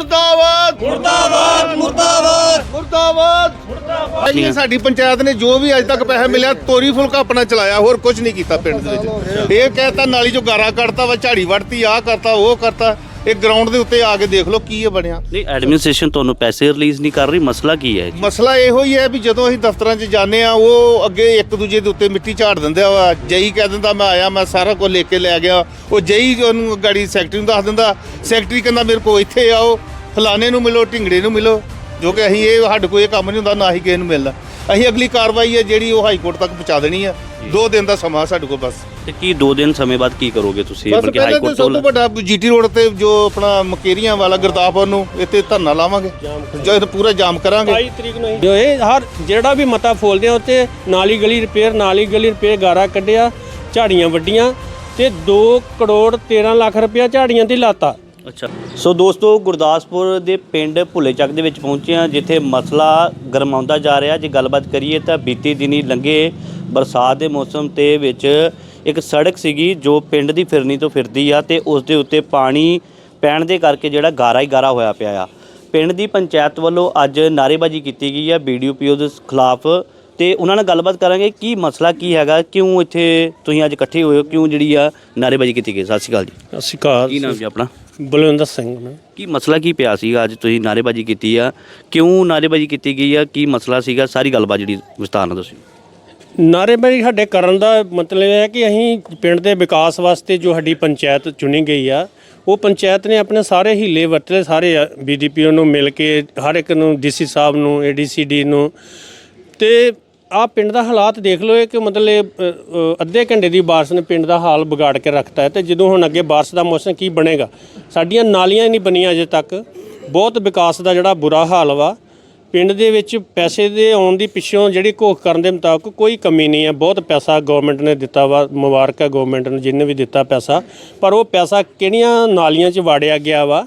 ਮੁਰਦਾਬਾਦ। ਮੁਰਦਾਬਾਦ ਮੁਰਦਾਬਾਦ। ਮੁਰਦਾਬਾਦ। ਇਹ ਸਾਡੀ ਪੰਚਾਇਤ ਨੇ ਜੋ ਵੀ ਅੱਜ ਤੱਕ ਪੈਸਾ ਮਿਲਿਆ ਤੋਰੀ ਫੁਲਕਾ ਆਪਣਾ ਚਲਾਇਆ ਹੋਰ ਕੁਝ ਨਹੀਂ ਕੀਤਾ ਪਿੰਡ ਦੇ ਵਿੱਚ। ਇਹ ਕਹਿਤਾ ਨਾਲੀ ਚੋਂ ਗਾਰਾ ਕੱਢਤਾ ਵਾ ਝਾੜੀ ਵੜਤੀ ਆ ਕਰਤਾ ਉਹ ਕਰਤਾ। ਇਹ ਗਰਾਊਂਡ ਦੇ ਉੱਤੇ ਆ ਕੇ ਦੇਖ ਲਓ ਕੀ ਇਹ ਬਣਿਆ। ਨਹੀਂ ਐਡਮਿਨਿਸਟ੍ਰੇਸ਼ਨ ਤੁਹਾਨੂੰ ਪੈਸੇ ਰਿਲੀਜ਼ ਨਹੀਂ ਕਰ ਰਹੀ ਮਸਲਾ ਕੀ ਹੈ ਮਸਲਾ ਇਹੋ ਹੀ ਹੈ ਵੀ ਜਦੋਂ ਅਸੀਂ ਦਫ਼ਤਰਾਂ 'ਚ ਜਾਂਦੇ ਆ ਉਹ ਅੱਗੇ ਇੱਕ ਦੂਜੇ ਦੇ ਉੱਤੇ ਮਿੱਟੀ ਝਾੜ ਦਿੰਦੇ ਆ ਜਈ ਕਹਿ ਦਿੰਦਾ ਮੈਂ ਆਇਆ ਮੈਂ ਸਾਰਾ ਕੁਝ ਲੈ ਕੇ ਲੈ ਗਿਆ। ਉਹ ਜਈ ਉਹਨੂੰ ਗਾੜੀ ਸੈਕਟਰੀ ਨੂੰ ਦੱਸ ਦਿੰਦਾ ਸੈਕਟਰੀ ਕਹਿੰਦਾ ਮੇਰੇ ਕੋਲ ਇੱਥੇ ਆਓ ਫਲਾਣੇ ਨੂੰ ਮਿਲੋ ਢਿੰਗੜੇ ਨੂੰ ਮਿਲੋ। ਜੋ ਕਿ ਅਸੀਂ ਇਹ ਸਾਡੇ ਕੋਲ ਇਹ ਕੰਮ ਨਹੀਂ ਹੁੰਦਾ ਨਾ ਹੀ ਕਿਸੇ ਨੂੰ ਮਿਲਦਾ। ਅਸੀਂ ਅਗਲੀ ਕਾਰਵਾਈ ਹੈ ਜਿਹੜੀ ਉਹ ਹਾਈ ਕੋਰਟ ਤੱਕ ਪਹੁੰਚਾ ਦੇਣੀ ਆ ਦੋ ਦਿਨ ਦਾ ਸਮਾਂ ਸਾਡੇ ਕੋਲ ਬਸ। ਤੇ ਕੀ 2 ਦਿਨ ਸਮੇਂ ਬਾਅਦ ਕੀ ਕਰੋਗੇ ਤੁਸੀਂ? ਬਸ ਬਲਕਿ ਪਹਿਲਾਂ ਹਾਈ ਤਾਂ ਕੋਰਟ ਸਭ ਤੋਂ ਤੋਂ ਵੱਡਾ ਜੀਟੀ ਰੋਡ ਤੇ ਜੋ ਆਪਣਾ ਮਕੇਰੀਆਂ ਵਾਲਾ ਗੁਰਦਾਸਪੁਰ ਨੂੰ ਇੱਥੇ ਧਰਨਾ ਲਾਵਾਂਗੇ। ਜਦ ਪੂਰਾ ਜਾਮ ਕਰਾਂਗੇ। 22 ਤਰੀਕ ਨੂੰ ਜੋ ਇਹ ਹਰ ਜਿਹੜਾ ਵੀ ਮਤਾ ਫੋਲਦੇ ਆ ਉੱਤੇ ਨਾਲੀ ਗਲੀ ਰਿਪੇਅਰ ਨਾਲੀ ਗਲੀ ਰਿਪੇਅਰ ਗਾਰਾ ਕੱਢਿਆ ਝਾੜੀਆਂ ਵੱਡੀਆਂ ਤੇ 2 ਕਰੋੜ 13 ਲੱਖ ਰੁਪਇਆ ਝਾੜੀਆਂ ਤੇ ਲਾਤਾ। ਅੱਛਾ। ਸੋ ਦੋਸਤੋ ਗੁਰਦਾਸਪੁਰ ਦੇ ਪਿੰਡ ਭੁੱਲੇ ਚੱਕ ਦੇ ਵਿੱਚ ਪਹੁੰਚੇ ਹਾਂ ਜਿੱਥੇ ਮਸਲਾ ਗਰਮਾਉਂਦਾ ਜਾ ਰਿਹਾ। ਜੇ ਗੱਲਬਾਤ ਕਰੀਏ ਤਾਂ ਬੀਤੀ ਦਿਨੀ ਲੰਘੇ ਬਰਸਾਤ ਦੇ ਮੌਸਮ ਤੇ ਵਿੱਚ ਇੱਕ ਸੜਕ ਸੀਗੀ ਜੋ ਪਿੰਡ ਦੀ ਫਿਰਨੀ ਤੋਂ ਫਿਰਦੀ ਆ ਤੇ ਉਸ ਦੇ ਉੱਤੇ ਪਾਣੀ ਪੈਣ ਦੇ ਕਰਕੇ ਜਿਹੜਾ ਗਾਰਾ ਹੀ ਗਾਰਾ ਹੋਇਆ ਪਿਆ ਆ। ਪਿੰਡ ਦੀ ਪੰਚਾਇਤ ਵੱਲੋਂ ਅੱਜ ਨਾਅਰੇਬਾਜ਼ੀ ਕੀਤੀ ਗਈ ਆ ਬੀਡੀਓਪੀਓ ਦੇ ਖਿਲਾਫ ਤੇ ਉਹਨਾਂ ਨਾਲ ਗੱਲਬਾਤ ਕਰਾਂਗੇ ਕੀ ਮਸਲਾ ਕੀ ਹੈਗਾ ਕਿਉਂ ਇੱਥੇ ਤੁਸੀਂ ਅੱਜ ਇਕੱਠੇ ਹੋਏ ਹੋ ਕਿਉਂ ਜਿਹੜੀ ਆ ਨਾਅਰੇਬਾਜ਼ੀ ਕੀਤੀ ਗਈ? ਸਤਿ ਸ਼੍ਰੀ ਅਕਾਲ ਜੀ। ਅਸੀਂ ਕਾ ਕੀ ਨਾਮ ਜੀ ਆਪਣਾ? ਬਲਵਿੰਦਰ ਸਿੰਘ ਨੇ ਕੀ ਮਸਲਾ ਕੀ ਪਿਆ ਸੀਗਾ ਅੱਜ ਤੁਸੀਂ ਨਾਅਰੇਬਾਜ਼ੀ ਕੀਤੀ ਆ? ਕਿਉਂ ਨਾਅਰੇਬਾਜ਼ੀ ਕੀਤੀ ਗਈ ਆ? ਕੀ ਮਸਲਾ ਸੀਗਾ? ਸਾਰੀ ਗੱਲਬਾਤ ਜਿਹੜੀ ਵਿਸਤਾਰ ਨਾਲ ਦੱਸੋ ਨਾਅਰੇਬਾਜ਼ੀ ਸਾਡੇ ਕਰਨ ਦਾ ਮਤਲਬ ਇਹ ਹੈ ਕਿ ਅਸੀਂ ਪਿੰਡ ਦੇ ਵਿਕਾਸ ਵਾਸਤੇ ਜੋ ਸਾਡੀ ਪੰਚਾਇਤ ਚੁਣੀ ਗਈ ਆ, ਉਹ ਪੰਚਾਇਤ ਨੇ ਆਪਣੇ ਸਾਰੇ ਹੀਲੇ ਵਰਤੇ ਸਾਰੇ ਬੀਡੀਪੀਓ ਨੂੰ ਮਿਲ ਕੇ ਹਰ ਇੱਕ ਨੂੰ, ਡੀਸੀ ਸਾਹਿਬ ਨੂੰ ਏਡੀਸੀਡੀ ਨੂੰ। ਤੇ ਆ ਪਿੰਡ ਦਾ ਹਾਲਾਤ ਦੇਖ ਲਓ ਇਹ ਕਿ ਮਤਲਬ ਅੱਧੇ ਘੰਟੇ ਦੀ ਬਾਰਿਸ਼ ਨੇ ਪਿੰਡ ਦਾ ਹਾਲ ਵਿਗਾੜ ਕੇ ਰੱਖਤਾ ਹੈ ਤੇ ਜਦੋਂ ਹੁਣ ਅੱਗੇ ਬਾਰਿਸ਼ ਦਾ ਮੌਸਮ ਕੀ ਬਣੇਗਾ? ਸਾਡੀਆਂ ਨਾਲੀਆਂ ਹੀ ਨਹੀਂ ਬਣੀਆਂ ਅਜੇ ਤੱਕ। ਬਹੁਤ ਵਿਕਾਸ ਦਾ ਜਿਹੜਾ ਬੁਰਾ ਹਾਲ ਵਾ। ਪਿੰਡ ਦੇ ਵਿੱਚ ਪੈਸੇ ਦੇ ਆਉਣ ਦੀ ਪਿੱਛੋਂ ਜਿਹੜੀ ਘੋਖ ਕਰਨ ਦੇ ਮੁਤਾਬਕ ਕੋਈ ਕਮੀ ਨਹੀਂ ਹੈ ਬਹੁਤ ਪੈਸਾ ਗਵਰਨਮੈਂਟ ਨੇ ਦਿੱਤਾ ਵਾ ਮੁਬਾਰਕ ਹੈ ਗਵਰਨਮੈਂਟ ਨੂੰ ਜਿਹਨੇ ਵੀ ਦਿੱਤਾ ਪੈਸਾ। ਪਰ ਉਹ ਪੈਸਾ ਕਿਹੜੀਆਂ ਨਾਲੀਆਂ 'ਚ ਵਾੜਿਆ ਗਿਆ ਵਾ?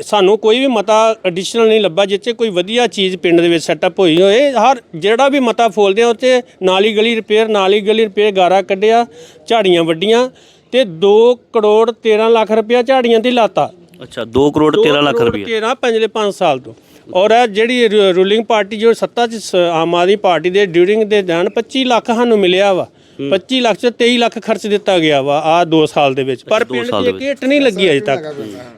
ਸਾਨੂੰ ਕੋਈ ਵੀ ਮਤਾ ਐਡੀਸ਼ਨਲ ਨਹੀਂ ਲੱਭਾ ਜਿੱਥੇ ਕੋਈ ਵਧੀਆ ਚੀਜ਼ ਪਿੰਡ ਦੇ ਵਿੱਚ ਸੈਟਅਪ ਹੋਈ ਹੋਏ। ਹਰ ਜਿਹੜਾ ਵੀ ਮਤਾ ਫੋਲਦੇ ਆ ਉੱਤੇ ਨਾਲੀ ਗਲੀ ਰਿਪੇਅਰ ਨਾਲੀ ਗਲੀ ਰਿਪੇਅਰ ਗਾਰਾ ਕੱਢਿਆ ਝਾੜੀਆਂ ਵੱਡੀਆਂ ਤੇ 2 ਕਰੋੜ 13 ਲੱਖ ਰੁਪਇਆ ਝਾੜੀਆਂ ਤੇ ਲਾਤਾ। ਅੱਛਾ 2 ਕਰੋੜ 13 ਲੱਖ ਰੁਪਏ 13 ਪਿਛਲੇ 5 ਸਾਲ ਤੋਂ। ਔਰ ਇਹ ਜਿਹੜੀ ਰੂਲਿੰਗ ਪਾਰਟੀ ਜੋ ਸੱਤਾ 'ਚ ਸ- ਆਮ ਆਦਮੀ ਪਾਰਟੀ ਦੇ ਡਿਊਰਿੰਗ ਦੇ ਦੌਰਾਨ 25 ਲੱਖ ਸਾਨੂੰ ਮਿਲਿਆ ਵਾ। 25 ਲੱਖ ਚ 23 ਲੱਖ ਖਰਚ ਦਿੱਤਾ ਗਿਆ ਵਾ ਆ 2 ਸਾਲ ਦੇ ਵਿੱਚ। ਪਰ ਪਿੰਡ 'ਚ ਦੇ ਇੱਕ ਇੱਟ ਨਹੀਂ ਲੱਗੀ ਅਜੇ ਤੱਕ।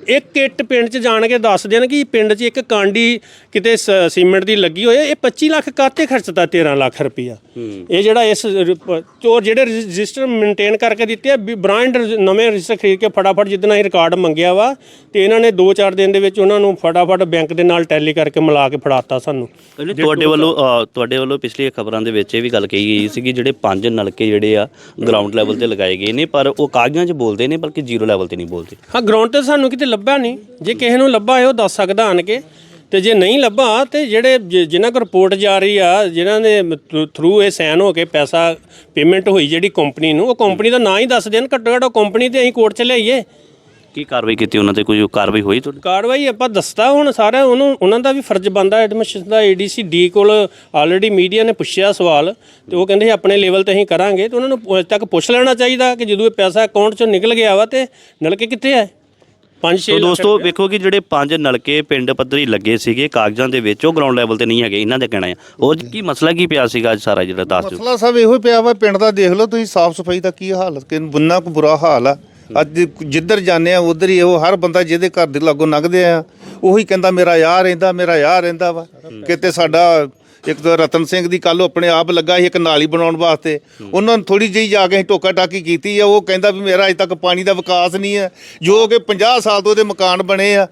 ਇੱਕ ਇੱਟ ਪਿੰਡ 'ਚ ਜਾਣ ਕੇ ਦੱਸ ਦੇਣ ਕਿ ਪਿੰਡ 'ਚ ਇੱਕ ਕਾਂਡੀ ਕਿਤੇ ਸ- ਸੀਮੈਂਟ ਦੀ ਲੱਗੀ ਹੋਈ ਹੈ। ਇਹ 25 ਲੱਖ ਕਾਤੇ ਖਰਚਤਾ 13 ਲੱਖ ਰੁਪਈਆ ਇਹ ਜਿਹੜਾ ਇਸ ਚੋਰ ਜਿਹੜੇ ਰਜਿਸਟਰ ਮੇਨਟੇਨ ਕਰਕੇ ਦਿੱਤੇ ਆ ਬ੍ਰਾਂਡ ਨਵੇਂ ਰਜਿਸਟਰ ਖਰੀਦ ਕੇ ਫਟਾਫਟ ਜਿੱਦਣ ਅਸੀਂ ਰਿਕਾਰਡ ਮੰਗਿਆ ਵਾ ਤੇ ਇਹਨਾਂ ਨੇ 2-4 ਦਿਨ ਦੇ ਵਿੱਚ ਉਹਨਾਂ ਨੂੰ ਫਟਾਫਟ ਬੈਂਕ ਦੇ ਨਾਲ ਟੈਲੀ ਕਰਕੇ ਮਿਲਾ ਕੇ ਫੜਾਤਾ ਸਾਨੂੰ। ਕਹਿੰਦੇ ਤੁਹਾਡੇ ਵੱਲੋਂ ਅ, ਤੁਹਾਡੇ ਵੱਲੋਂ ਪਿਛਲੀਆਂ ਖਬਰਾਂ ਦੇ ਵਿੱਚ ਇਹ ਵੀ ਗੱਲ ਕਹੀ ਗਈ ਸੀਗੀ ਜਿਹੜੇ ਪੰਜ ਨਲਕੇ ਜਿਹੜੇ ਆ ਗਰਾਊਂਡ ਲੈਵਲ ਤੇ ਲਗਾਏ ਗਏ ਨੇ ਪਰ ਉਹ ਕਾਗਜ਼ਾਂ 'ਚ ਬੋਲਦੇ ਨੇ ਬਲਕਿ ਜ਼ੀਰੋ ਲੈਵਲ ਤੇ ਨਹੀਂ ਬੋਲਦੇ? ਹਾਂ ਗਰਾਊਂਡ ਤੇ ਸਾਨੂੰ ਕਿਤੇ ਲੱਭਾ ਨਹੀਂ। ਜੇ ਕਿਸੇ ਨੂੰ ਲੱਭਾ ਹੈ ਉਹ ਦੱਸ ਸਕਦਾ ਆਣ ਕੇ। ਤੇ ਜੇ ਨਹੀਂ ਲੱਭਾ ਤੇ ਜਿਹੜੇ ਜਿ- ਜਿਨ੍ਹਾਂ ਕੋਲ ਰਿਪੋਰਟ ਜਾ ਰਹੀ ਆ ਜਿਨ੍ਹਾਂ ਦੇ ਥਰੂ ਇਹ ਸਾਈਨ ਹੋ ਕੇ ਪੈਸਾ ਪੇਮੈਂਟ ਹੋਈ ਜਿਹੜੀ ਕੰਪਨੀ ਨੂੰ ਉਹ ਕੰਪਨੀ ਦਾ ਨਾਂ ਹੀ ਦੱਸ ਦੇਣ। ਘੱਟੋ ਘੱਟ ਉਹ ਕੰਪਨੀ ਤੇ ਅਸੀਂ ਕੋਰਟ ਚ ਲਿਆਈਏ। ਕੀ ਕਾਰਵਾਈ ਕੀਤੀ ਉਹਨਾਂ ਤੇ ਕੋਈ ਕਾਰਵਾਈ ਹੋਈ ਤੁਹਾਡੀ? ਕਾਰਵਾਈ ਆਪਾਂ ਦੱਸਤਾ ਹੁਣ ਸਾਰਾ ਉਹਨੂੰ ਉਹਨਾਂ ਦਾ ਵੀ ਫਰਜ਼ ਬੰਦਾ ਐਡਮਿਨਿਸਟ੍ਰੇਸ਼ਨ ਦਾ ਏਡੀਸੀ ਡੀ ਕੋਲ ਆਲਰੇਡੀ ਮੀਡੀਆ ਨੇ ਪੁੱਛਿਆ ਸਵਾਲ ਤੇ ਉਹ ਕਹਿੰਦੇ ਸੀ ਆਪਣੇ ਲੈਵਲ ਤੇ ਅਸੀਂ ਕਰਾਂਗੇ ਤੇ ਉਹਨਾਂ ਨੂੰ ਅੱਜ ਤੱਕ ਪੁੱਛ ਲੈਣਾ ਚਾਹੀਦਾ ਕਿ ਜਦੋਂ ਇਹ ਪੈਸਾ ਅਕਾਊਂਟ ਚੋਂ ਨਿਕਲ ਗਿਆ ਵਾ ਤੇ ਨਲਕੇ ਕਿੱਥੇ ਹੈ 5-6 ਸੋ ਦੋਸਤੋ ਵੇਖੋ ਕਿ ਜਿਹੜੇ ਪੰਜ ਨਲਕੇ ਪਿੰਡ ਪੱਧਰੀ ਲੱਗੇ ਸੀਗੇ ਕਾਗਜ਼ਾਂ ਦੇ ਵਿੱਚ ਉਹ ਗਰਾਊਂਡ ਲੈਵਲ ਤੇ ਨਹੀਂ ਹੈਗੇ ਇਹਨਾਂ ਦੇ ਕਹਿਣਾ ਆ। ਉਹ ਕੀ ਮਸਲਾ ਕੀ ਪਿਆ ਸੀਗਾ ਅੱਜ ਸਾਰਾ ਜਿਹੜਾ ਦੱਸ ਦਿਓ। ਮਸਲਾ ਸਭ ਇਹੋ ਹੀ ਪਿਆ ਵਾ ਪਿੰਡ ਦਾ ਦੇਖ ਲਓ ਤੁਸੀਂ ਸਾਫ਼ ਸਫ਼ਾਈ ਦਾ ਕੀ ਹਾਲਤ ਕਿ ਬੰਨਾ ਕੋ ਬੁਰਾ ਹਾਲ ਆ। ਅੱਜ ਜਿੱਧਰ ਜਾਂਦੇ ਆ ਉਧਰ ਹੀ ਉਹ ਹਰ ਬੰਦਾ ਜਿਹਦੇ ਘਰ ਦੇ ਲਾਗੋਂ ਲੰਘਦੇ ਆ ਉਹੀ ਕਹਿੰਦਾ ਮੇਰਾ ਯਾਰ ਰਹਿੰਦਾ ਮੇਰਾ ਯਾਰ ਰਹਿੰਦਾ ਵਾ। ਕਿਤੇ ਸਾਡਾ ਇੱਕ ਤਾਂ ਰਤਨ ਸਿੰਘ ਦੀ ਕੱਲ ਆਪਣੇ ਆਪ ਲੱਗਾ ਸੀ ਇੱਕ ਨਾਲੀ ਬਣਾਉਣ ਵਾਸਤੇ। ਉਹਨਾਂ ਨੂੰ ਥੋੜੀ ਜਿਹੀ ਜਾ ਕੇ ਟੋਕਾ ਟਾਕੀ ਕੀਤੀ ਆ। ਉਹ ਕਹਿੰਦਾ ਵੀ ਮੇਰਾ ਅਜੇ ਤੱਕ ਪਾਣੀ ਦਾ ਵਿਕਾਸ ਨਹੀਂ ਹੈ ਜੋ ਕਿ 50 ਸਾਲ ਤੋਂ ਉਹਦੇ ਮਕਾਨ ਬਣੇ ਆ।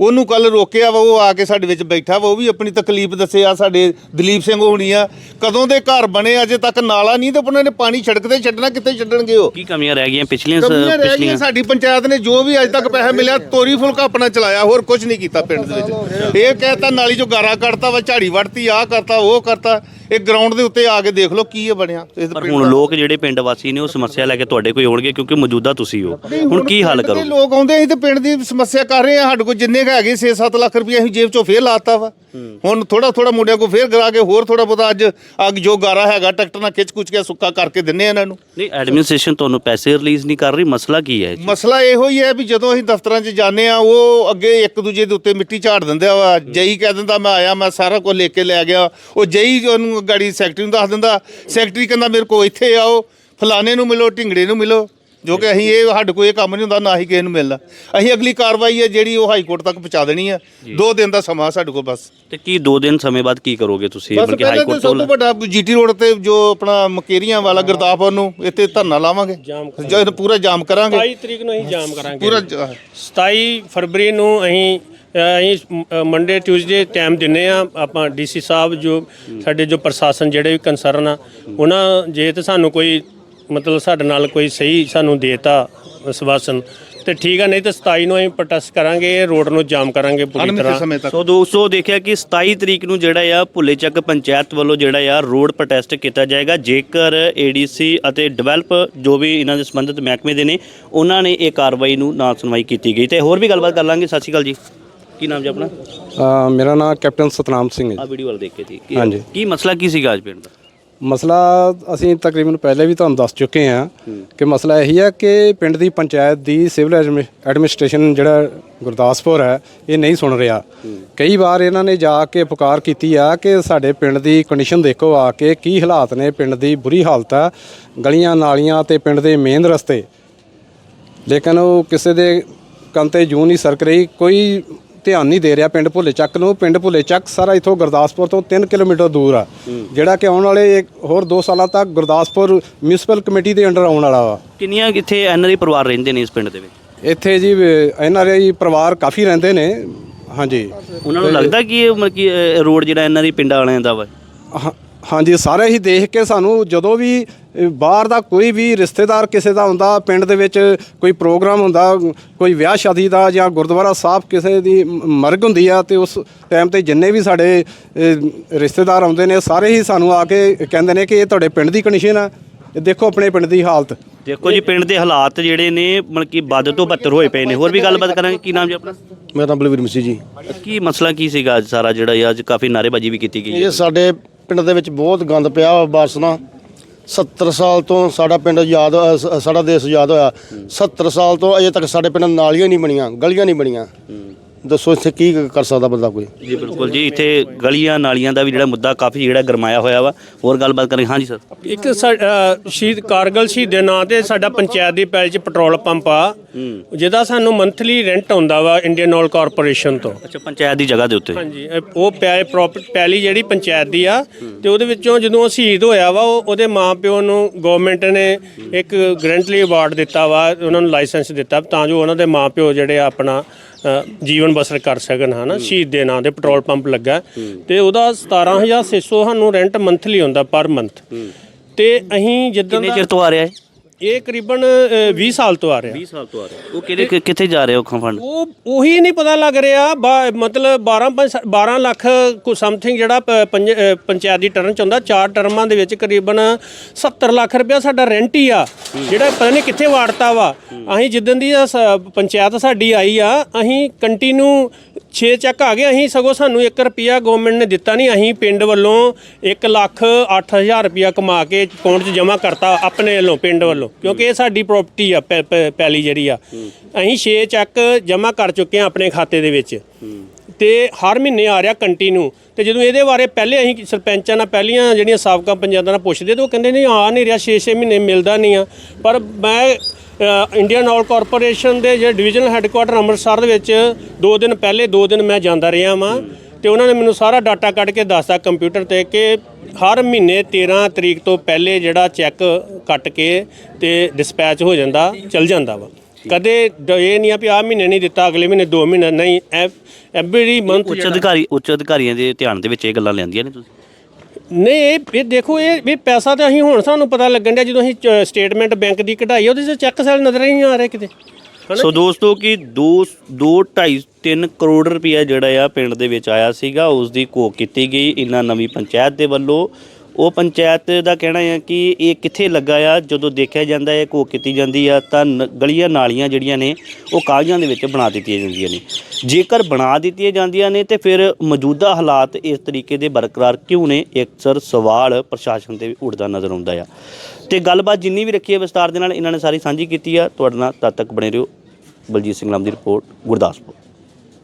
ਉਹਨੂੰ ਕੱਲ ਰੋਕਿਆ ਵਾ ਉਹ ਆ ਕੇ ਸਾਡੇ ਵਿੱਚ ਬੈਠਾ ਵਾ। ਉਹ ਵੀ ਆਪਣੀ ਤਕਲੀਫ ਦੱਸਿਆ ਸਾਡੇ ਦਲੀਪ ਸਿੰਘ ਹੋਣੀ ਆ। ਕਦੋਂ ਦੇ ਘਰ ਬਣੇ ਅਜੇ ਤੱਕ ਨਾਲਾ ਨਹੀਂ ਤੇ ਉਹਨਾਂ ਨੇ ਪਾਣੀ ਸੜਕ ਤੇ ਛੱਡਣਾ ਕਿੱਥੇ ਛੱਡਣਗੇ ਉਹ? ਕੀ ਕਮੀਆਂ ਰਹਿ ਗਈਆਂ ਪਿਛਲੀਆਂ ਕਮੀਆਂ ਰਹਿ ਗਈਆਂ। ਪਿਛਲੀਆਂ? ਸਾਡੀ ਪੰਚਾਇਤ ਨੇ ਜੋ ਵੀ ਅੱਜ ਤੱਕ ਪੈਸਾ ਮਿਲਿਆ ਤੋਰੀ ਫੁਲਕਾ ਆਪਣਾ ਚਲਾਇਆ ਹੋਰ ਕੁਝ ਨਹੀਂ ਕੀਤਾ ਪਿੰਡ ਦੇ ਵਿੱਚ। ਇਹ ਕਹਿਤਾ ਨਾਲੀ ਚੋਂ ਗਾਰਾ ਕੱਢਤਾ ਵਾ ਝਾੜੀ ਵੜਤੀ ਆ ਕਰਤਾ ਉਹ ਕਰਤਾ ਇਹ ਗਰਾਊਂਡ ਦੇ ਉੱਤੇ ਆ ਕੇ ਦੇਖ ਲਓ ਕੀ ਇਹ ਬਣਿਆ। ਇਸ ਪਰ ਹੁਣ। ਲੋਕ ਜਿਹੜੇ ਪਿੰਡ ਵਾਸੀ ਨੇ ਉਹ ਸਮੱਸਿਆ ਲੈ ਕੇ ਤੁਹਾਡੇ ਕੋਈ ਆਉਣਗੇ ਕਿਉਂਕਿ ਮੌਜੂਦਾ ਤੁਸੀਂ ਹੋ। ਹੁਣ ਕੀ ਹੱਲ ਕਰੋਗੇ? ਲੋਕ ਆਉਂਦੇ ਅਸੀਂ ਤੇ ਪਿੰਡ ਦੀ ਸਮੱਸਿਆ ਕਰ ਰਹੇ ਆ ਸਾਡੇ ਕੋਲ ਜਿੰਨੇ ਕੁ ਹੈਗੇ 6-7 ਲੱਖ ਰੁਪਏ ਅਸੀਂ ਜੇਬ ਚੋਂ ਫੇਰ ਲਾਤਾ ਵਾ। ਹੁਣ ਥੋੜਾ ਥੋੜਾ ਮੁੰਡਿਆਂ ਕੋ ਫੇਰ ਕਰਾ ਕੇ ਹੋਰ ਥੋੜਾ ਬਹੁਤਾ ਅੱਜ ਅੱਗ ਜੋ ਗਾਰਾ ਹੈਗਾ ਟਰੈਕਟਰ ਨਾਲ ਖਿੱਚ ਕੁਚ ਕੇ ਸੁੱਕਾ ਕਰਕੇ ਦਿੰਨੇ ਆ ਇਹਨਾਂ ਨੂੰ। ਨਹੀਂ ਐਡਮਿਨਿਸਟ੍ਰੇਸ਼ਨ ਤੁਹਾਨੂੰ ਪੈਸੇ ਰਿਲੀਜ਼ ਨਹੀਂ ਕਰ ਰਹੀ ਮਸਲਾ ਕੀ ਹੈ ਮਸਲਾ ਇਹੋ ਹੀ ਹੈ ਵੀ ਜਦੋਂ ਅਸੀਂ ਦਫ਼ਤਰਾਂ 'ਚ ਜਾਂਦੇ ਆ ਉਹ ਅੱਗੇ ਇੱਕ ਦੂਜੇ ਦੇ ਉੱਤੇ ਮਿੱਟੀ ਝਾੜ ਦਿੰਦੇ ਆ ਜਈ ਕਹਿ ਦਿੰਦਾ ਮੈਂ ਆਇਆ ਮੈਂ ਸਾਰਾ ਕੁਝ ਲੈ ਕੇ ਲੈ ਗਿਆ। ਉਹ ਜਈ ਉਹਨੂੰ ਗਾੜੀ ਸੈਕਟਰੀ ਨੂੰ ਦੱਸ ਦਿੰਦਾ ਸੈਕਟਰੀ ਕਹਿੰਦਾ ਮੇਰੇ ਕੋਲ ਇੱਥੇ ਆਓ ਫਲਾਣੇ ਨੂੰ ਮਿਲੋ ਢਿੰਗੜੇ ਨੂੰ ਮਿਲੋ ਜੋ ਕਿ ਅਸੀਂ ਇਹ ਸਾਡੇ ਇਹ ਕੰਮ ਨਹੀਂ ਹੁੰਦਾ ਨਾ ਹੀ ਕਿਸੇ ਨੂੰ ਮਿਲਦਾ ਅਸੀਂ ਅਗਲੀ ਕਾਰਵਾਈ ਹੈ ਜਿਹੜੀ ਉਹ ਹਾਈ ਕੋਰਟ ਤੱਕ ਪਹੁੰਚਾ ਦੇਣੀ ਹੈ। ਦੋ ਦਿਨ ਦਾ ਸਮਾਂ ਸਾਡੇ ਕੋਲ ਬਸ। ਤੇ ਕੀ 2 ਦਿਨ ਸਮੇਂ ਬਾਅਦ ਕੀ ਕਰੋਗੇ ਤੁਸੀਂ? ਬਸ ਬਲਕਿ ਹਾਈ ਪਹਿਲਾਂ ਤਾਂ ਕੋਰਟ ਸਭ ਤੋਂ ਵੱਡਾ ਜੀਟੀ ਰੋਡ ਤੇ ਜੋ ਆਪਣਾ ਮਕੇਰੀਆਂ ਵਾਲਾ ਗੁਰਦਾਸਪੁਰ ਨੂੰ ਇੱਥੇ ਧਰਨਾ ਲਾਵਾਂਗੇ। ਜਾਮ ਜਦ ਪੂਰਾ ਜਾਮ ਕਰਾਂਗੇ। 27 ਤਰੀਕ ਨੂੰ ਅਸੀਂ ਜਾਮ ਕਰਾਂਗੇ। ਪੂਰਾ ਜ- 27 ਫਰਵਰੀ ਨੂੰ ਅਸੀਂ ਅਸੀਂ ਮੰਡੇ ਟਿਊਜ਼ਡੇ ਟਾਈਮ ਦਿੰਨੇ ਆ। ਆਪਾਂ ਡੀਸੀ ਸਾਹਿਬ ਜੋ ਸਾਡੇ ਜੋ ਪ੍ਰਸ਼ਾਸਨ ਜਿਹੜੇ ਵੀ ਕੰਸਰਨ ਆ ਉਹਨਾਂ ਜੇ ਤੇ ਸਾਨੂੰ ਕੋਈ ਮਤਲਬ ਸਾਡੇ ਨਾਲ ਕੋਈ ਸਹੀ ਸਾਨੂੰ ਦੇਤਾ ਸਵਾਸਨ ਤੇ ਠੀਕ ਆ ਨਹੀਂ ਤੇ 27 ਨੂੰ ਅਸੀਂ ਪ੍ਰੋਟੈਸਟ ਕਰਾਂਗੇ ਰੋਡ ਨੂੰ ਜਾਮ ਕਰਾਂਗੇ ਪੂਰੀ ਤਰ੍ਹਾਂ। ਸੋ ਦੋਸਤੋ ਦੇਖਿਆ ਕਿ 27 ਤਰੀਕ ਨੂੰ ਜਿਹੜਾ ਆ ਭੁੱਲੇ ਚੱਕ ਪੰਚਾਇਤ ਵੱਲੋਂ ਜਿਹੜਾ ਆ ਰੋਡ ਪ੍ਰੋਟੈਸਟ ਕੀਤਾ ਜਾਏਗਾ। ਜੇਕਰ ਏਡੀਸੀ ਅਤੇ ਡਿਵੈਲਪ ਜੋ ਵੀ ਇਹਨਾਂ ਦੇ ਸੰਬੰਧਿਤ ਮਹਿਕਮੇ ਦੇ ਨੇ ਉਹਨਾਂ ਨੇ ਇਹ ਕਾਰਵਾਈ ਨੂੰ ਨਾ ਸੁਣਵਾਈ ਕੀਤੀ ਗਈ। ਤੇ ਹੋਰ ਵੀ ਗੱਲਬਾਤ ਕਰ ਲਾਂਗੇ। ਸਤਿ ਸ਼੍ਰੀ ਅਕਾਲ ਜੀ। ਕੀ ਨਾਮ ਜੀ ਆਪਣਾ? ਅ, ਮੇਰਾ ਨਾਮ ਕੈਪਟਨ ਸਤਨਾਮ ਸਿੰਘ ਹੈ। ਆ ਵੀਡੀਓ ਵਾਲ ਦੇਖ ਕੇ ਜੀ ਕੀ- ਹਾਂਜੀ। ਕੀ ਮਸਲਾ ਕੀ ਸੀਗਾ ਅੱਜ ਪਿੰਡ ਦਾ? ਮਸਲਾ ਅਸੀਂ ਤਕਰੀਬਨ ਪਹਿਲੇ ਵੀ ਤੁਹਾਨੂੰ ਦੱਸ ਚੁੱਕੇ ਹਾਂ ਕਿ ਮਸਲਾ ਇਹੀ ਹੈ ਕਿ ਪਿੰਡ ਦੀ ਪੰਚਾਇਤ ਦੀ ਸਿਵਲ ਐਡਮਿ- ਐਡਮਿਨਿਸਟ੍ਰੇਸ਼ਨ ਜਿਹੜਾ ਗੁਰਦਾਸਪੁਰ ਹੈ ਇਹ ਨਹੀਂ ਸੁਣ ਰਿਹਾ। ਕਈ ਵਾਰ ਇਹਨਾਂ ਨੇ ਜਾ ਕੇ ਪੁਕਾਰ ਕੀਤੀ ਆ ਕਿ ਸਾਡੇ ਪਿੰਡ ਦੀ ਕੰਡੀਸ਼ਨ ਦੇਖੋ ਆ ਕੇ ਕੀ ਹਾਲਾਤ ਨੇ ਪਿੰਡ ਦੀ ਬੁਰੀ ਹਾਲਤ ਆ ਗਲੀਆਂ ਨਾਲੀਆਂ ਤੇ ਪਿੰਡ ਦੇ ਮੇਨ ਰਸਤੇ। ਲੇਕਿਨ ਉਹ ਕਿਸੇ ਦੇ ਕੰਨ ਤੇ ਜੂੰ ਨਹੀਂ ਸਰਕ ਰਹੀ ਕੋਈ ਧਿਆਨ ਨਹੀਂ ਦੇ ਰਿਹਾ ਪਿੰਡ ਭੁੱਲੇ ਚੱਕ ਨੂੰ। ਪਿੰਡ ਭੁੱਲੇ ਚੱਕ ਸਾਰਾ ਇਥੋਂ ਗੁਰਦਾਸਪੁਰ ਤੋਂ 3 ਕਿਲੋਮੀਟਰ ਦੂਰ ਆ। ਜਿਹੜਾ ਕਿ ਆਉਣ ਵਾਲੇ ਇੱਕ ਹੋਰ 2 ਸਾਲਾਂ ਤੱਕ ਗੁਰਦਾਸਪੁਰ ਮਿਊਨਿਸਪਲ ਕਮੇਟੀ ਦੇ ਅੰਡਰ ਆਉਣ ਵਾਲਾ ਵਾ। ਕਿੰਨੀਆਂ ਇੱਥੇ ਐਨਆਰਆਈ ਪਰਿਵਾਰ ਰਹਿੰਦੇ ਨੇ ਇਸ ਪਿੰਡ ਦੇ ਵਿੱਚ? ਇੱਥੇ ਜੀ ਐਨਆਰਆਈ ਪਰਿਵਾਰ ਕਾਫੀ ਰਹਿੰਦੇ ਨੇ। ਹਾਂਜੀ। ਉਹਨਾਂ ਨੂੰ ਲੱਗਦਾ ਕਿ ਇਹ ਮਤਲਬ ਕਿ ਇਹ ਰੋਡ ਜਿਹੜਾ ਐਨਆਰਆਈ ਪਿੰਡਾਂ ਵਾਲਿਆਂ ਦਾ ਵਾ? ਹਾਂਜੀ ਸਾਰੇ ਹੀ ਦੇਖ ਕੇ ਸਾਨੂੰ ਜਦੋਂ ਵੀ ਬਾਹਰ ਦਾ ਕੋਈ ਵੀ ਰਿਸ਼ਤੇਦਾਰ ਕਿਸੇ ਦਾ ਹੁੰਦਾ ਪਿੰਡ ਦੇ ਵਿੱਚ ਕੋਈ ਪ੍ਰੋਗਰਾਮ ਹੁੰਦਾ ਕੋਈ ਵਿਆਹ ਸ਼ਾਦੀ ਦਾ ਜਾਂ ਗੁਰਦੁਆਰਾ ਸਾਹਿਬ ਕਿਸੇ ਦੀ ਮ- ਮਰਗ ਹੁੰਦੀ ਆ ਤੇ ਉਸ ਟਾਈਮ ਤੇ ਜਿੰਨੇ ਵੀ ਸਾਡੇ ਰਿਸ਼ਤੇਦਾਰ ਆਉਂਦੇ ਨੇ ਸਾਰੇ ਹੀ ਸਾਨੂੰ ਆ ਕੇ ਕਹਿੰਦੇ ਨੇ ਕਿ ਇਹ ਤੁਹਾਡੇ ਪਿੰਡ ਦੀ ਕੰਡੀਸ਼ਨ ਆ। ਦੇਖੋ ਆਪਣੇ ਪਿੰਡ ਦੀ ਹਾਲਤ। ਦੇਖੋ ਜੀ ਪਿੰਡ ਦੇ ਹਾਲਾਤ ਜਿਹੜੇ ਨੇ ਮਤਲਬ ਕਿ ਵੱਧ ਤੋਂ ਬੱਤਰ ਹੋਏ ਪਏ ਨੇ। ਹੋਰ ਵੀ ਗੱਲਬਾਤ ਕਰਾਂਗੇ। ਕੀ ਨਾਮ ਜੀ ਆਪਣਾ? ਮੇਰਾ ਨਾਮ ਬਲਵੀਰ ਮਸੀਹ ਜੀ। ਕੀ ਮਸਲਾ ਕੀ ਸੀਗਾ ਅੱਜ ਸਾਰਾ ਜਿਹੜਾ ਅੱਜ ਕਾਫੀ ਨਾਰੇਬਾਜ਼ੀ ਵੀ ਕੀਤੀ ਗਈ ਇਹ ਸਾਡੇ ਪਿੰਡ ਦੇ ਵਿੱਚ ਬਹੁਤ ਗੰਦ ਪਿਆ ਵਾ ਬਾਰਸ ਨਾਲ 70 ਸਾਲ ਤੋਂ ਸਾਡਾ ਪਿੰਡ ਆਜ਼ਾਦ ਹੋਇਆ, ਸ- ਸਾਡਾ ਦੇਸ਼ ਆਜ਼ਾਦ ਹੋਇਆ। 70 ਸਾਲ ਤੋਂ ਅਜੇ ਤੱਕ ਸਾਡੇ ਪਿੰਡ ਨਾਲੀਆਂ ਨਹੀਂ ਬਣੀਆਂ ਗਲੀਆਂ ਨਹੀਂ ਬਣੀਆਂ। ਦੱਸੋ ਇੱਥੇ ਕੀ ਕਰ ਸਕਦਾ ਬੰਦਾ ਕੋਈ? ਜੀ ਬਿਲਕੁਲ ਜੀ ਇੱਥੇ ਗਲੀਆਂ ਨਾਲੀਆਂ ਦਾ ਵੀ ਜਿਹੜਾ ਮੁੱਦਾ ਕਾਫੀ ਜਿਹੜਾ ਗਰਮਾਇਆ ਹੋਇਆ ਵਾ। ਹੋਰ ਗੱਲਬਾਤ ਕਰਾਂਗੇ। ਹਾਂਜੀ ਸਰ। ਇੱਕ ਸਾ- ਅ, ਸ਼ਹੀਦ ਕਾਰਗਲ ਸ਼ਹੀਦ ਦੇ ਨਾਂ ਤੇ ਸਾਡਾ ਪੰਚਾਇਤ ਦੀ ਪੈਲੀ 'ਚ ਪੈਟਰੋਲ ਪੰਪ ਆ। ਜਿਹਦਾ ਸਾਨੂੰ ਮੰਥਲੀ ਰੈਂਟ ਆਉਂਦਾ ਵਾ ਇੰਡੀਅਨ ਆਇਲ ਕਾਰਪੋਰੇਸ਼ਨ ਤੋਂ। ਅੱਛਾ ਪੰਚਾਇਤ ਦੀ ਜਗ੍ਹਾ ਦੇ ਉੱਤੇ। ਹਾਂਜੀ ਇਹ ਉਹ ਪੈ ਪ੍ਰੋਪਰ ਪੈਲੀ ਜਿਹੜੀ ਪੰਚਾਇਤ ਦੀ ਆ ਤੇ ਉਹਦੇ ਵਿੱਚੋਂ ਜਦੋਂ ਉਹ ਸ਼ਹੀਦ ਹੋਇਆ ਵਾ ਉਹ ਉਹਦੇ ਮਾਪਿਓ ਨੂੰ ਗਵਰਨਮੈਂਟ ਨੇ ਇੱਕ ਗਰੰਟਲੀ ਅਵਾਰਡ ਦਿੱਤਾ ਵਾ ਉਹਨਾਂ ਨੂੰ ਲਾਇਸੈਂਸ ਦਿੱਤਾ ਤਾਂ ਜੋ ਉਹਨਾਂ ਦੇ ਮਾਪਿਓ ਜਿਹੜੇ ਆ ਆਪਣਾ ਜੀਵਨ ਬਸਰ ਕਰ ਸਕਣ ਹਨਾ? ਸ਼ਹੀਦ ਦੇ ਨਾਂ ਤੇ ਪੈਟਰੋਲ ਪੰਪ ਲੱਗਾ। ਤੇ ਉਹਦਾ 17600 ਸਾਨੂੰ ਰੈਂਟ ਮੰਥਲੀ ਹੁੰਦਾ ਪਰ ਮੰਥ ਤੇ ਅਸੀਂ ਜਿੱਦਾਂ ਕਿੰਨੇ ਦਾ ਚਿਰ ਤੋਂ ਆ ਰਿਹਾ ਹੈ ਇਹ ਕਰੀਬਨ ਅ, 20 ਸਾਲ ਤੋਂ ਆ ਰਿਹਾ। 20 ਸਾਲ ਤੋਂ ਆ ਰਿਹਾ। ਉਹ ਕਿਹਦੇ ਕਿ- ਕਿੱਥੇ ਜਾ ਰਿਹਾ ਉਹ ਫੰਡ ਉਹ ਉਹੀ ਨਹੀਂ ਪਤਾ ਲੱਗ ਰਿਹਾ। ਬਾ- ਮਤਲਬ 12 ਪੰਜ- 12 ਲੱਖ ਕੋ ਸਮਥਿੰਗ ਜਿਹੜਾ ਪ- ਪੰਜ- ਅ, ਪੰਚਾਇਤ ਦੀ ਟਰਨ ਚ ਹੁੰਦਾ। ਚਾਰ ਟਰਮਾਂ ਦੇ ਵਿੱਚ ਕਰੀਬਨ 70 ਲੱਖ ਰੁਪਇਆ ਸਾਡਾ ਰੈਂਟ ਹੀ ਆ। ਜਿਹੜਾ ਪਤਾ ਨਹੀਂ ਕਿੱਥੇ ਵਾੜਤਾ ਵਾ। ਅਸੀਂ ਜਿੱਦਣ ਦੀ ਇਹ ਸ- ਪੰਚਾਇਤ ਸਾਡੀ ਆਈ ਆ ਅਸੀਂ ਕੰਟੀਨਿਊ 6 ਚੈੱਕ ਆ ਗਏ, ਅਸੀਂ ਸਗੋਂ ਸਾਨੂੰ 1 ਰੁਪਿਆ ਗਵਰਨਮੈਂਟ ਨੇ ਦਿੱਤਾ ਨਹੀਂ, ਅਸੀਂ ਪਿੰਡ ਵੱਲੋਂ 1 ਲੱਖ 8000 ਰੁਪਿਆ ਕਮਾ ਕੇ ਅਕਾਊਂਟ 'ਚ ਜਮ੍ਹਾਂ ਕਰਤਾ ਆਪਣੇ ਵੱਲੋਂ, ਪਿੰਡ ਵੱਲੋਂ, ਕਿਉਂਕਿ ਇਹ ਸਾਡੀ ਪ੍ਰਾਪਰਟੀ ਆ, ਪੈ- ਪੈ- ਪੈਲੀ ਜਿਹੜੀ ਆ। ਅਸੀਂ 6 ਚੈੱਕ ਜਮ੍ਹਾਂ ਕਰ ਚੁੱਕੇ ਆ ਆਪਣੇ ਖਾਤੇ ਦੇ ਵਿੱਚ। ਤੇ ਹਰ ਮਹੀਨੇ ਆ ਰਿਹਾ ਕੰਟੀਨਿਊ ਤੇ ਜਦੋਂ ਇਹਦੇ ਬਾਰੇ ਪਹਿਲੇ ਅਸੀਂ ਸਰਪੰਚਾਂ ਨਾਲ, ਪਹਿਲੀਆਂ ਜਿਹੜੀਆਂ ਸਾਬਕਾ ਪੰਚਾਇਤਾਂ ਨਾਲ ਪੁੱਛਦੇ, ਤੇ ਉਹ ਕਹਿੰਦੇ ਨਹੀਂ, ਆ ਨਹੀਂ ਰਿਹਾ 6-6 ਮਹੀਨੇ ਮਿਲਦਾ ਨਹੀਂ ਆ। ਪਰ ਮੈਂ ਇੰਡੀਅਨ ਆਇਲ ਕਾਰਪੋਰੇਸ਼ਨ ਦੇ ਜਿਹੜੇ ਡਿਵੀਜ਼ਨਲ ਹੈੱਡਕੁਆਟਰ ਅੰਮ੍ਰਿਤਸਰ ਦੇ ਵਿੱਚ ਦੋ ਦਿਨ ਪਹਿਲੇ ਦੋ ਦਿਨ ਮੈਂ ਜਾਂਦਾ ਰਿਹਾ ਵਾਂ ਤੇ ਉਹਨਾਂ ਨੇ ਮੈਨੂੰ ਸਾਰਾ ਡਾਟਾ ਕੱਢ ਕੇ ਦੱਸਤਾ ਕੰਪਿਊਟਰ ਤੇ ਕਿ ਹਰ ਮਹੀਨੇ 13 ਤਰੀਕ ਤੋਂ ਪਹਿਲੇ ਜਿਹੜਾ ਚੈੱਕ ਕੱਟ ਕੇ ਤੇ ਡਿਸਪੈਚ ਹੋ ਜਾਂਦਾ ਚਲ ਜਾਂਦਾ ਵਾ। ਕਦੇ ਇਹ ਨਹੀਂ ਆ ਵੀ ਆ ਮਹੀਨੇ ਨਹੀਂ ਦਿੱਤਾ ਅਗਲੇ ਮਹੀਨੇ 2 ਮਹੀਨੇ ਨਹੀਂ ਐਵਰੀ ਮੰਥ ਉੱਚ ਅਧਿਕਾਰੀ ਉੱਚ ਅਧਿਕਾਰੀਆਂ ਦੇ ਧਿਆਨ ਦੇ ਵਿੱਚ ਇਹ ਗੱਲਾਂ ਲਿਆਂਦੀਆਂ ਨੇ ਤੁਸੀਂ? ਨਹੀਂ, ਇਹ ਇਹ ਦੇਖੋ, ਇਹ ਵੀ ਪੈਸਾ ਤਾਂ ਅਸੀਂ ਹੁਣ ਸਾਨੂੰ ਪਤਾ ਲੱਗਣ ਡਿਆ ਜਦੋਂ ਅਸੀਂ ਸਟੇਟਮੈਂਟ ਬੈਂਕ ਦੀ ਕਢਾਈ ਉਹਦੇ 'ਚ ਚੈੱਕ ਸੈਲ ਨਜ਼ਰ ਹੀ ਨਹੀਂ ਆ ਰਿਹਾ ਕਿਤੇ। ਸੋ ਦੋਸਤੋ, ਕਿ 2 2 2.5 3 ਕਰੋੜ ਰੁਪਇਆ ਜਿਹੜਾ ਆ ਪਿੰਡ ਦੇ ਵਿੱਚ ਆਇਆ ਸੀਗਾ ਉਸ ਦੀ ਘੋਖ ਕੀਤੀ ਗਈ। ਇਹਨਾਂ ਨਵੀਂ ਪੰਚਾਇਤ ਦੇ ਵੱਲੋਂ ਉਹ ਪੰਚਾਇਤ ਦਾ ਕਹਿਣਾ ਹੈ ਕਿ ਇਹ ਕਿੱਥੇ ਲੱਗਾ ਆ? ਜਦੋਂ ਦੇਖਿਆ ਜਾਂਦਾ ਹੈ ਘੋਖ ਕੀਤੀ ਜਾਂਦੀ ਆ, ਤਾਂ ਨ- ਗਲੀਆਂ ਨਾਲੀਆਂ ਜਿਹੜੀਆਂ ਨੇ, ਉਹ ਕਾਗਜ਼ਾਂ ਦੇ ਵਿੱਚ ਬਣਾ ਦਿੱਤੀਆਂ ਜਾਂਦੀਆਂ ਨੇ। ਜੇਕਰ ਬਣਾ ਦਿੱਤੀਆਂ ਜਾਂਦੀਆਂ ਨੇ, ਤੇ ਫਿਰ ਮੌਜੂਦਾ ਹਾਲਾਤ ਇਸ ਤਰੀਕੇ ਦੇ ਬਰਕਰਾਰ ਕਿਉਂ ਨੇ? ਅਕਸਰ ਸਵਾਲ ਪ੍ਰਸ਼ਾਸਨ ਤੇ ਵੀ ਉੱਠਦਾ ਨਜ਼ਰ ਆਉਂਦਾ ਆ। ਤੇ ਗੱਲਬਾਤ ਜਿੰਨੀ ਵੀ ਰੱਖੀ ਹੈ ਵਿਸਤਾਰ ਦੇ ਨਾਲ ਇਹਨਾਂ ਨੇ ਸਾਰੀ ਸਾਂਝੀ ਕੀਤੀ ਆ। ਤੁਹਾਡੇ ਨਾਲ ਤਦ ਤੱਕ ਬਣੇ ਰਹੋ। ਬਲਜੀਤ ਸਿੰਘ ਲਾਮ ਦੀ ਰਿਪੋਰਟ, ਗੁਰਦਾਸਪੁਰ।